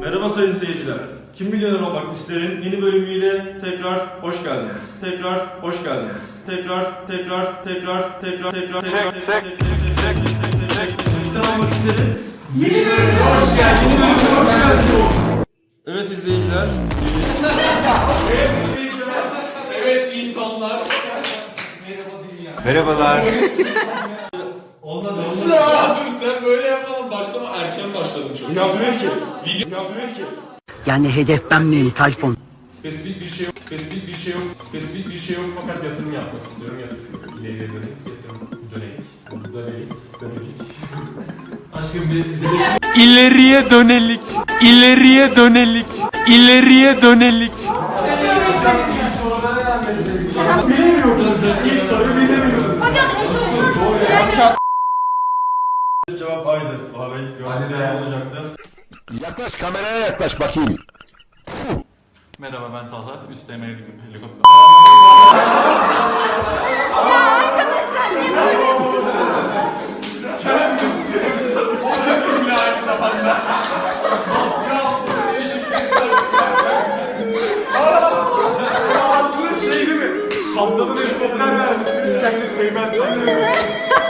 Merhaba sayın seyirciler. Kim Milyoner Olmak İster'in yeni bölümüyle tekrar hoş geldiniz. Tekrar hoş geldiniz. Tekrar, tekrar, tekrar, tekrar, tekrar, tekrar, çek, çek, çek, çek, Milyoner Olmak İster'in yeni bölümüne hoş geldiniz. Yeni bölümüne hoş geldiniz. Evet izleyiciler. evet izleyiciler. Evet insanlar. Merhaba dünya. Merhabalar. Ondan da. Dur sen böyle yapalım başlama erken başladın çok. Yapmıyor ki. Video yapmıyor ki. Yani hedef ben miyim Tayfun? Spesifik bir şey yok, spesifik bir şey yok, spesifik bir şey yok fakat yatırım yapmak istiyorum. Yatırım, ileriye dönük, yatırım, dönelik, dönelik, dönelik. Aşkım bir, bir İleriye dönelik. İleriye dönelik. İleriye dönelik. İlk soruyu bilemiyorum. Cevap Yaklaş kameraya yaklaş bakayım. Merhaba ben Talha. Üst emeğim helikopter. ya arkadaşlar niye böyle Haftadan şey helikopter vermişsiniz kendi teğmen sanıyorum.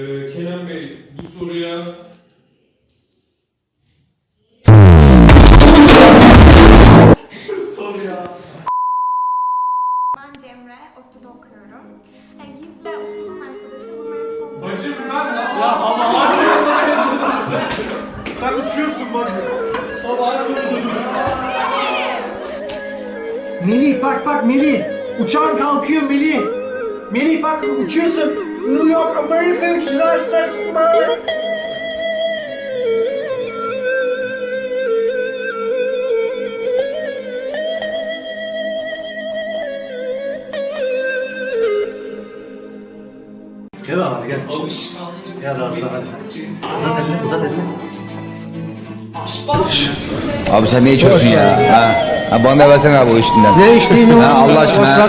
Ee, Kenan Bey bu soruya Ben Cemre, ODTÜ'de okuyorum. E, Yiğit'le okulun son sınıf- Bacım ben Ya ama harbi Sen uçuyorsun bak. Ama harbi Melih bak bak Melih. Uçağın kalkıyor Melih. Melih bak uçuyorsun. New York Amerika United States of America. Gel abi gel. Gel abi hadi. Uzat elini uzat elini. Abi sen ne içiyorsun ya? Ha? ha bana versene abi o içtiğinden. Ne içtiğini Ha, Allah aşkına.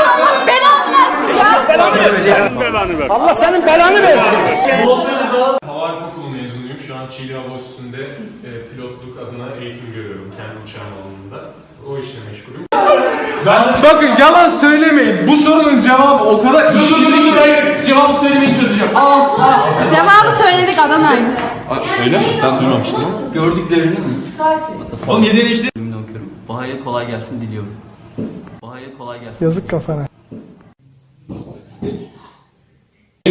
işlerle meşgulsünüz? e, kazandığım parayı Allah senin belanı versin. Hava koşulu mezunuyum. Şu an Çiğli Hava Üssü'nde e, pilotluk adına eğitim görüyorum kendi uçağım alanında. O işle meşgulüm. Bakın yalan söylemeyin. Bu sorunun cevabı o kadar Dur dur dur dur hayır. Cevabı söylemeyi çözeceğim. Al al. Cevabı söyledik Adana'yı. Öyle mi? Ben duymamıştım gördüklerini mi? Oğlum yediğin işte. Bölümünü okuyorum. Bu hayır kolay gelsin diliyorum. Bu hayır kolay gelsin. Yazık kafana.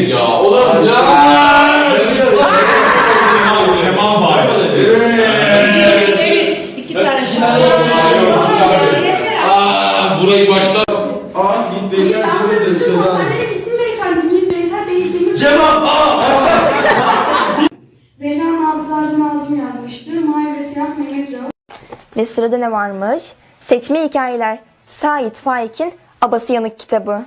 Ya ulan ya. Kemal Kemal. İki tane Aa burayı başla. Aa Yiğit Beysel değil de Seda Hanım. Cevap A. Ve sırada ne varmış? Seçme Hikayeler. Sait Faik'in Abası Yanık kitabı.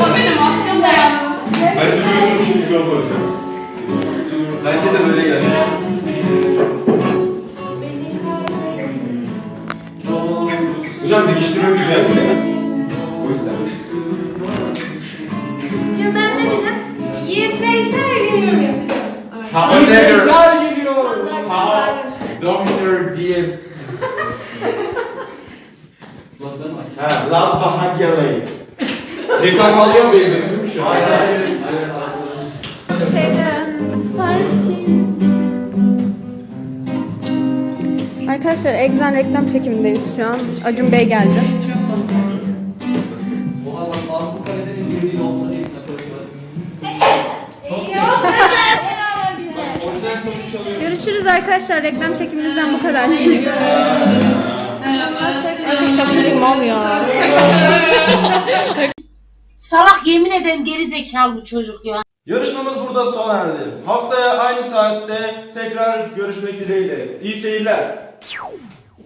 O benim aklım dayandı. Bence böyle çok iyi bir olacak. Bence de böyle geldi. Hocam değiştirme güzel. O yüzden. Şimdi ben ne diyeceğim? Yiğit Veysel geliyor yapacağım. Ha. Güzel geliyor. Dominer Diaz. Ha, Las Bahagyalayı. PKK'lıya mi şu an? Hayır hayır. Şeyden. Arkadaşlar Exxon reklam çekimindeyiz şu an. Acun Bey geldi. Görüşürüz arkadaşlar. Reklam çekimimizden bu kadar şimdi. Çocuk mal ya. Salak yemin ederim geri zekalı bu çocuk ya. Yarışmamız burada sona erdi. Haftaya aynı saatte tekrar görüşmek dileğiyle. İyi seyirler.